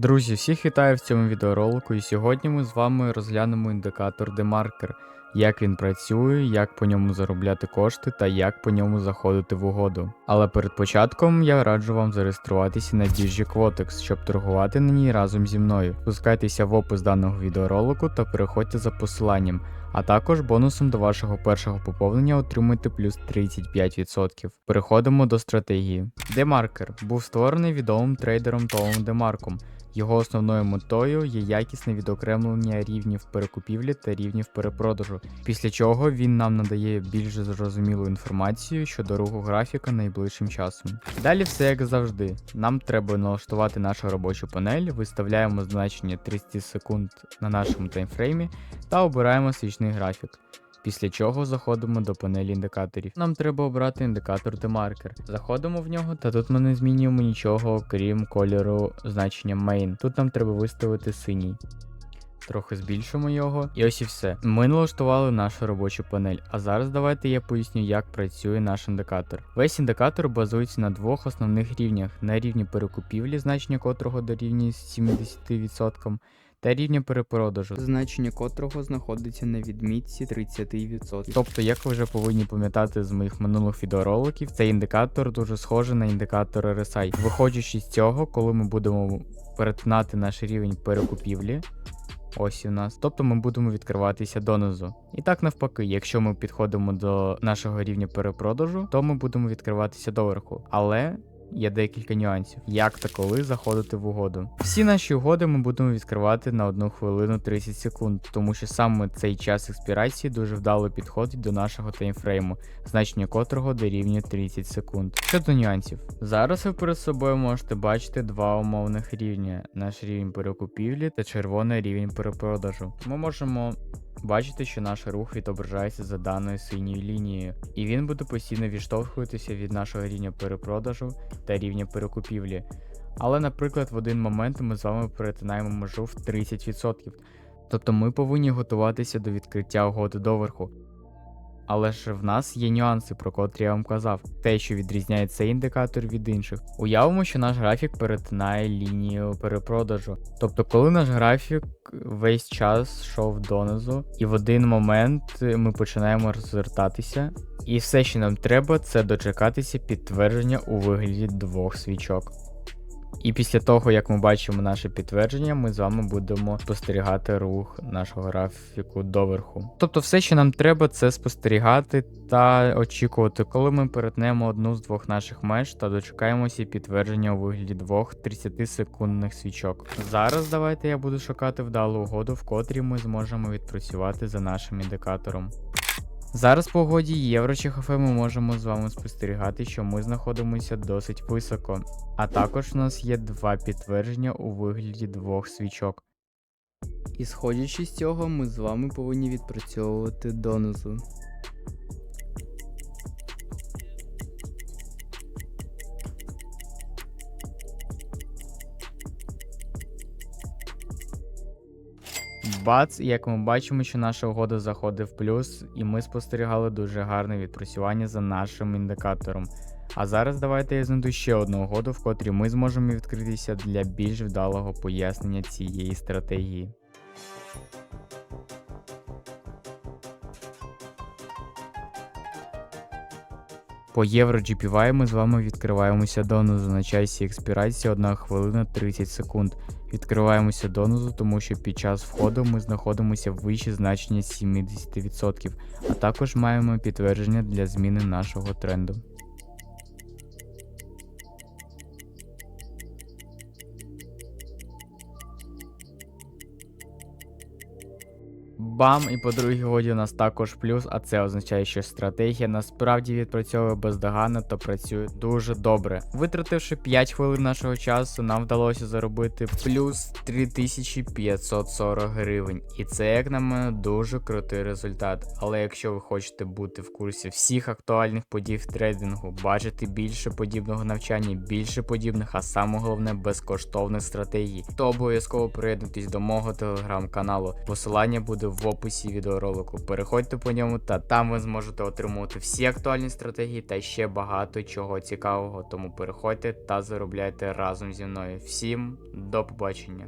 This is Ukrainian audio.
Друзі, всіх вітаю в цьому відеоролику, і сьогодні ми з вами розглянемо індикатор DeMarker, як він працює, як по ньому заробляти кошти та як по ньому заходити в угоду. Але перед початком я раджу вам зареєструватися на біржі Quotex, щоб торгувати на ній разом зі мною. Спускайтеся в опис даного відеоролику та переходьте за посиланням. А також бонусом до вашого першого поповнення отримуєте плюс 35%. Переходимо до стратегії. DeMarker був створений відомим трейдером Томом Демарком. Його основною метою є якісне відокремлення рівнів перекупівлі та рівнів перепродажу, після чого він нам надає більш зрозумілу інформацію щодо руху графіка найближчим часом. Далі все як завжди. Нам треба налаштувати нашу робочу панель, виставляємо значення 30 секунд на нашому таймфреймі та обираємо свічний графік. Після чого заходимо до панелі індикаторів. Нам треба обрати індикатор демаркер. Заходимо в нього, та тут ми не змінюємо нічого, крім кольору значення main. Тут нам треба виставити синій. Трохи збільшимо його, і ось і все. Ми налаштували нашу робочу панель. А зараз давайте я поясню, як працює наш індикатор. Весь індикатор базується на двох основних рівнях: на рівні перекупівлі, значення котрого дорівнює 70%, та рівня перепродажу, значення котрого знаходиться на відмітці 30%. Тобто, як ви вже повинні пам'ятати з моїх минулих відеороликів, цей індикатор дуже схожий на індикатор RSI. Виходячи з цього, коли ми будемо перетинати наш рівень перекупівлі. Ось у нас. Тобто ми будемо відкриватися донизу. І так навпаки, якщо ми підходимо до нашого рівня перепродажу, то ми будемо відкриватися доверху. Але є декілька нюансів, як та коли заходити в угоду. Всі наші угоди ми будемо відкривати на 1 хвилину 30 секунд, тому що саме цей час експірації дуже вдало підходить до нашого таймфрейму, значення котрого дорівнює 30 секунд. Щодо нюансів, зараз ви перед собою можете бачити два умовних рівня: наш рівень перекупівлі та червоний рівень перепродажу. Ми можемо Бачите, що наш рух відображається за даною синьою лінією, і він буде постійно відштовхуватися від нашого рівня перепродажу та рівня перекупівлі. Але, наприклад, в один момент ми з вами перетинаємо межу в 30%. Тобто ми повинні готуватися до відкриття угоди доверху. Але ж в нас є нюанси, про котрі я вам казав, те, що відрізняє цей індикатор від інших. Уявимо, що наш графік перетинає лінію перепродажу. Тобто, коли наш графік весь час йшов донизу, і в один момент ми починаємо розвертатися, і все, що нам треба, це дочекатися підтвердження у вигляді двох свічок. І після того, як ми бачимо наше підтвердження, ми з вами будемо спостерігати рух нашого графіку доверху. Тобто, все, що нам треба, це спостерігати та очікувати, коли ми перетнемо одну з двох наших меж та дочекаємося підтвердження у вигляді двох 30-секундних свічок. Зараз давайте я буду шукати вдалу угоду, в котрій ми зможемо відпрацювати за нашим індикатором. Зараз по угоді євро чи ХФ ми можемо з вами спостерігати, що ми знаходимося досить високо. А також у нас є два підтвердження у вигляді двох свічок. І сходячи з цього, ми з вами повинні відпрацьовувати донизу. Бац, як ми бачимо, що наша угода заходить в плюс, і ми спостерігали дуже гарне відпрацювання за нашим індикатором. А зараз давайте я знайду ще одну угоду, в котрій ми зможемо відкритися для більш вдалого пояснення цієї стратегії. По євро GPY ми з вами відкриваємося донизу на часі експірації 1 хвилина 30 секунд. Відкриваємося донизу, тому що під час входу ми знаходимося вище значення 70%, а також маємо підтвердження для зміни нашого тренду. Бам! І по другій годі у нас також плюс, а це означає, що стратегія насправді відпрацьовує бездоганно та працює дуже добре. Витративши 5 хвилин нашого часу, нам вдалося заробити плюс 3540 гривень. І це, як на мене, дуже крутий результат. Але якщо ви хочете бути в курсі всіх актуальних подій в трейдингу, бачити більше подібного навчання, більше подібних, а саме головне безкоштовних стратегій, то обов'язково приєднуйтесь до мого телеграм-каналу. Посилання буде в описі відеоролику. Переходьте по ньому, та там ви зможете отримувати всі актуальні стратегії та ще багато чого цікавого. Тому переходьте та заробляйте разом зі мною. Всім до побачення.